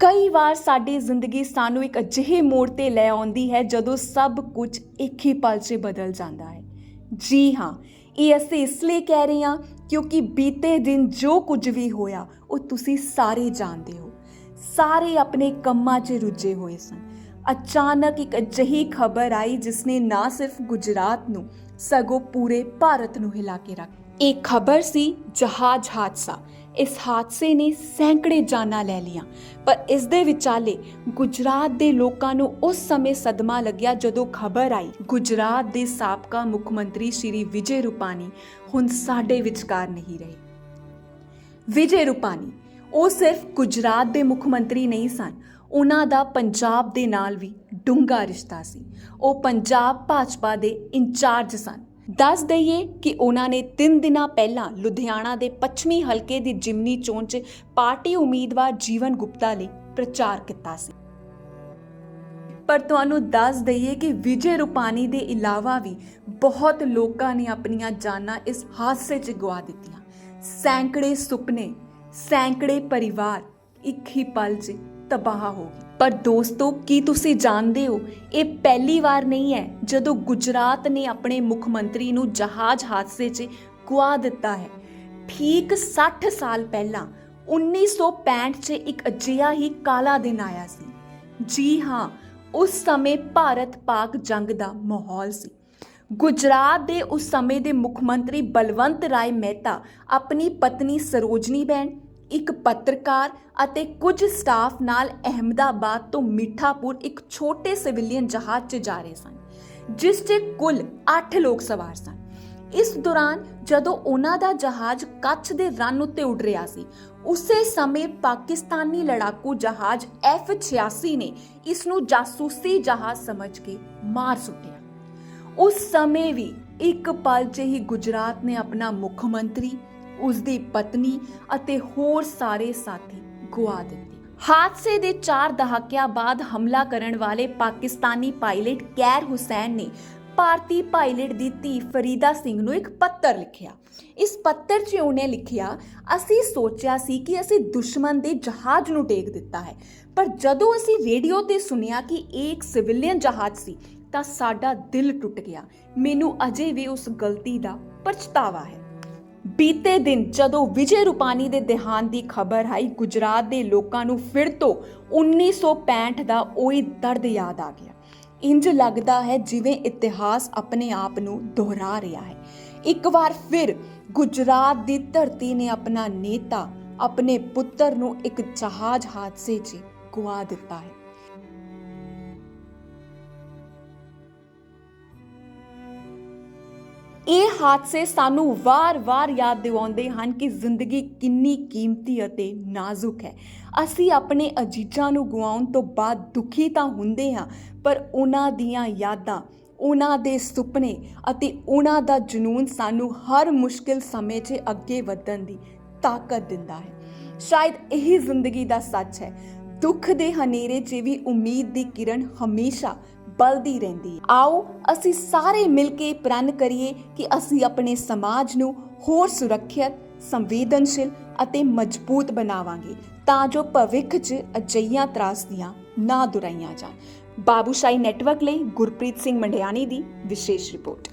ਕਈ ਵਾਰ ਸਾਡੀ ਜ਼ਿੰਦਗੀ ਸਾਨੂੰ ਇੱਕ ਅਜਿਹੇ ਮੋੜ ਤੇ ਲੈ ਆਉਂਦੀ ਹੈ ਜਦੋਂ ਸਭ ਕੁਝ ਇੱਕ ਹੀ ਪਲ 'ਚ ਬਦਲ ਜਾਂਦਾ ਹੈ। ਜੀ ਹਾਂ, ਇਹ ਅਸੀਂ ਇਸ ਲਈ ਕਹਿ ਰਹੇ ਹਾਂ ਕਿਉਂਕਿ ਬੀਤੇ ਦਿਨ ਜੋ ਕੁਝ ਵੀ ਹੋਇਆ, ਉਹ ਤੁਸੀਂ ਸਾਰੇ ਜਾਣਦੇ ਹੋ। ਸਾਰੇ ਆਪਣੇ ਕੰਮਾਂ 'ਚ ਰੁੱਝੇ ਹੋਏ ਸਨ। ਅਚਾਨਕ ਇੱਕ ਅਜਿਹੀ ਖਬਰ ਆਈ ਜਿਸ ਨੇ ਨਾ ਸਿਰਫ ਗੁਜਰਾਤ ਨੂੰ, ਸਗੋਂ ਪੂਰੇ ਭਾਰਤ ਨੂੰ ਹਿਲਾ ਕੇ ਰੱਖ। ਇਹ ਖਬਰ ਸੀ ਜਹਾਜ਼ ਹਾਦਸਾ। ਇਸ ਹਾਦਸੇ ਨੇ ਸੈਂਕੜੇ ਜਾਨਾਂ ਲੈ ਲੀਆਂ ਪਰ ਇਸ ਦੇ ਵਿਚਾਲੇ ਗੁਜਰਾਤ ਦੇ ਲੋਕਾਂ ਨੂੰ ਉਸ ਸਮੇਂ ਸਦਮਾ ਲੱਗਿਆ ਜਦੋਂ ਖਬਰ ਆਈ, ਗੁਜਰਾਤ ਦੇ ਸਾਬਕਾ ਮੁੱਖ ਮੰਤਰੀ ਸ਼੍ਰੀ ਵਿਜੇ ਰੂਪਾਨੀ ਹੁਣ ਸਾਡੇ ਵਿਚਕਾਰ ਨਹੀਂ ਰਹੇ। ਵਿਜੇ ਰੂਪਾਨੀ, ਉਹ ਸਿਰਫ ਗੁਜਰਾਤ ਦੇ ਮੁੱਖ ਮੰਤਰੀ ਨਹੀਂ ਸਨ, ਉਹਨਾਂ ਦਾ ਪੰਜਾਬ ਦੇ ਨਾਲ ਵੀ ਡੂੰਘਾ ਰਿਸ਼ਤਾ ਸੀ। ਉਹ ਪੰਜਾਬ ਭਾਜਪਾ ਦੇ ਇੰਚਾਰਜ ਸਨ। ਦੱਸ ਦਈਏ ਕਿ ਉਹਨਾਂ ਨੇ 3 ਦਿਨਾਂ ਪਹਿਲਾਂ ਲੁਧਿਆਣਾ ਦੇ ਪੱਛਮੀ ਹਲਕੇ ਦੀ ਜਿਮਨੀ ਚੋਣ 'ਚ ਪਾਰਟੀ ਉਮੀਦਵਾਰ ਜੀਵਨ ਗੁਪਤਾ ਲਈ ਪ੍ਰਚਾਰ ਕੀਤਾ ਸੀ। ਪਰ ਤੁਹਾਨੂੰ ਦੱਸ ਦਈਏ ਕਿ ਵਿਜੇ ਰੂਪਾਨੀ ਦੇ ਇਲਾਵਾ ਵੀ ਬਹੁਤ ਲੋਕਾਂ ਨੇ ਆਪਣੀਆਂ ਜਾਨਾਂ ਇਸ ਹਾਦਸੇ 'ਚ ਗਵਾ ਦਿੱਤੀਆਂ। ਸੈਂਕੜੇ ਸੁਪਨੇ, ਸੈਂਕੜੇ ਪਰਿਵਾਰ ਇੱਕ ਹੀ ਪਲ 'ਚ ਤਬਾਹ ਹੋ ਗਏ। ਪਰ ਦੋਸਤੋ, ਕੀ ਤੁਸੀਂ ਜਾਣਦੇ ਹੋ, ਇਹ ਪਹਿਲੀ ਵਾਰ ਨਹੀਂ ਹੈ ਜਦੋਂ ਗੁਜਰਾਤ ਨੇ ਆਪਣੇ ਮੁੱਖ ਮੰਤਰੀ ਨੂੰ ਜਹਾਜ਼ ਹਾਦਸੇ 'ਚ ਗੁਆ ਦਿੱਤਾ ਹੈ। ਠੀਕ 60 ਸਾਲ ਪਹਿਲਾਂ 1965 'ਚ ਇੱਕ ਅਜਿਹਾ ਹੀ ਕਾਲਾ ਦਿਨ ਆਇਆ ਸੀ। ਜੀ ਹਾਂ, ਉਸ ਸਮੇਂ ਭਾਰਤ ਪਾਕ ਜੰਗ ਦਾ ਮਾਹੌਲ ਸੀ। ਗੁਜਰਾਤ ਦੇ ਉਸ ਸਮੇਂ ਦੇ ਮੁੱਖ ਮੰਤਰੀ ਬਲਵੰਤ ਰਾਏ ਮਹਿਤਾ, ਆਪਣੀ ਪਤਨੀ ਸਰੋਜਨੀ ਬੈਨ ਇੱਕ ਪੱਤਰਕਾਰ ਅਤੇ ਕੁਝ ਸਟਾਫ ਨਾਲ ਅਹਿਮਦਾਬਾਦ ਤੋਂ ਮਿੱਠਾਪੁਰ ਇੱਕ ਛੋਟੇ ਸਿਵਿਲੀਅਨ ਜਹਾਜ਼ 'ਚ ਜਾ ਰਹੇ ਸਨ, ਜਿਸ 'ਚ ਕੁੱਲ 8 ਲੋਕ ਸਵਾਰ ਸਨ। ਇਸ ਦੌਰਾਨ ਜਦੋਂ ਉਹਨਾਂ ਦਾ ਜਹਾਜ਼ ਕੱਛ ਦੇ ਰਨ ਉੱਤੇ ਉੱਡ ਰਿਹਾ ਸੀ, ਉਸੇ ਸਮੇਂ ਪਾਕਿਸਤਾਨੀ ਲੜਾਕੂ ਜਹਾਜ਼ F-86 ਨੇ ਇਸ ਨੂੰ ਜਾਸੂਸੀ ਜਹਾਜ਼ ਸਮਝ ਕੇ ਮਾਰ ਸੁੱਟਿਆ। ਉਸ ਸਮੇਂ ਵੀ ਇੱਕ ਪਲ 'ਚ ਹੀ ਗੁਜਰਾਤ ਨੇ ਆਪਣਾ ਮੁੱਖ ਮੰਤਰੀ ਉਸ ਦੀ ਪਤਨੀ ਅਤੇ ਹੋਰ ਸਾਰੇ ਸਾਥੀ ਗੁਆ ਦਿੱਤੇ ਹਾਦਸੇ ਦੇ 4 ਦਹਾਕਿਆਂ ਬਾਅਦ ਹਮਲਾ ਕਰਨ ਵਾਲੇ ਪਾਕਿਸਤਾਨੀ ਪਾਇਲਟ ਕੈਰ ਹੁਸੈਨ ਨੇ ਭਾਰਤੀ ਪਾਇਲਟ ਦੀ ਧੀ ਫਰੀਦਾ ਸਿੰਘ ਨੂੰ ਇੱਕ ਪੱਤਰ ਲਿਖਿਆ। ਇਸ ਪੱਤਰ 'ਚ ਉਹਨੇ ਲਿਖਿਆ, ਅਸੀਂ ਸੋਚਿਆ ਸੀ ਕਿ ਅਸੀਂ ਦੁਸ਼ਮਣ ਦੇ ਜਹਾਜ਼ ਨੂੰ ਟੇਕ ਦਿੱਤਾ ਹੈ, ਪਰ ਜਦੋਂ ਅਸੀਂ ਰੇਡੀਓ ਤੇ ਸੁਣਿਆ ਕਿ ਇਹ ਇੱਕ ਸਿਵਿਲੀਅਨ ਜਹਾਜ਼ ਸੀ, ਤਾਂ ਸਾਡਾ ਦਿਲ ਟੁੱਟ ਗਿਆ। ਮੈਨੂੰ ਅਜੇ ਵੀ ਉਸ ਗਲਤੀ ਦਾ ਪਛਤਾਵਾ ਹੈ। ਬੀਤੇ ਦਿਨ ਜਦੋਂ ਵਿਜੇ ਰੂਪਾਨੀ ਦੇ ਦੇਹਾਂਤ ਦੀ ਖਬਰ ਆਈ, ਗੁਜਰਾਤ ਦੇ ਲੋਕਾਂ ਨੂੰ ਫਿਰ ਤੋਂ 1965 ਦਾ ਉਹੀ ਦਰਦ ਯਾਦ ਆ ਗਿਆ। ਇੰਜ ਲੱਗਦਾ ਹੈ ਜਿਵੇਂ ਇਤਿਹਾਸ ਆਪਣੇ ਆਪ ਨੂੰ ਦੁਹਰਾ ਰਿਹਾ ਹੈ। ਇੱਕ ਵਾਰ ਫਿਰ ਗੁਜਰਾਤ ਦੀ ਧਰਤੀ ਨੇ ਆਪਣਾ ਨੇਤਾ, ਆਪਣੇ ਪੁੱਤਰ ਨੂੰ ਇੱਕ ਜਹਾਜ਼ ਹਾਦਸੇ 'ਚ ਗਵਾ ਦਿੱਤਾ ਹੈ। ਹਾਦਸੇ ਸਾਨੂੰ ਵਾਰ-ਵਾਰ ਯਾਦ ਦਿਵਾਉਂਦੇ ਹਨ ਕਿ ਜ਼ਿੰਦਗੀ ਕਿੰਨੀ ਕੀਮਤੀ ਅਤੇ ਨਾਜ਼ੁਕ ਹੈ। ਅਸੀਂ ਆਪਣੇ ਅਜੀਜ਼ਾਂ ਨੂੰ ਗੁਆਉਣ ਤੋਂ ਬਾਅਦ ਦੁਖੀ ਤਾਂ ਹੁੰਦੇ ਹਾਂ, ਪਰ ਉਹਨਾਂ ਦੀਆਂ ਯਾਦਾਂ, ਉਹਨਾਂ ਦੇ ਸੁਪਨੇ ਅਤੇ ਉਹਨਾਂ ਦਾ ਜਨੂਨ ਸਾਨੂੰ ਹਰ ਮੁਸ਼ਕਿਲ ਸਮੇਂ 'ਚ ਅੱਗੇ ਵਧਣ ਦੀ ਤਾਕਤ ਦਿੰਦਾ ਹੈ। ਸ਼ਾਇਦ ਇਹੀ ਜ਼ਿੰਦਗੀ ਦਾ ਸੱਚ ਹੈ। ਦੁੱਖ ਦੇ ਹਨੇਰੇ 'ਚ ਵੀ ਉਮੀਦ ਦੀ ਕਿਰਨ ਹਮੇਸ਼ਾ ਬਲਦੀ ਰਹਿੰਦੀ। ਹੈ ਆਓ, ਅਸੀਂ ਸਾਰੇ ਮਿਲ ਕੇ ਪ੍ਰਣ ਕਰੀਏ ਕਿ ਅਸੀਂ ਆਪਣੇ ਸਮਾਜ ਨੂੰ ਹੋਰ ਸੁਰੱਖਿਅਤ, ਸੰਵੇਦਨਸ਼ੀਲ ਅਤੇ ਮਜ਼ਬੂਤ ਬਣਾਵਾਂਗੇ, ਤਾਂ ਜੋ ਭਵਿੱਖ 'ਚ ਅਜਈਆਂ ਤਰਾਸਦੀਆਂ ਨਾ ਦੁਹਰਾਈਆਂ ਜਾਣ। ਬਾਬੂਸ਼ਾਹੀ ਨੈਟਵਰਕ ਲਈ ਗੁਰਪ੍ਰੀਤ ਸਿੰਘ ਮੰਡਿਆਣੀ ਦੀ ਵਿਸ਼ੇਸ਼ ਰਿਪੋਰਟ।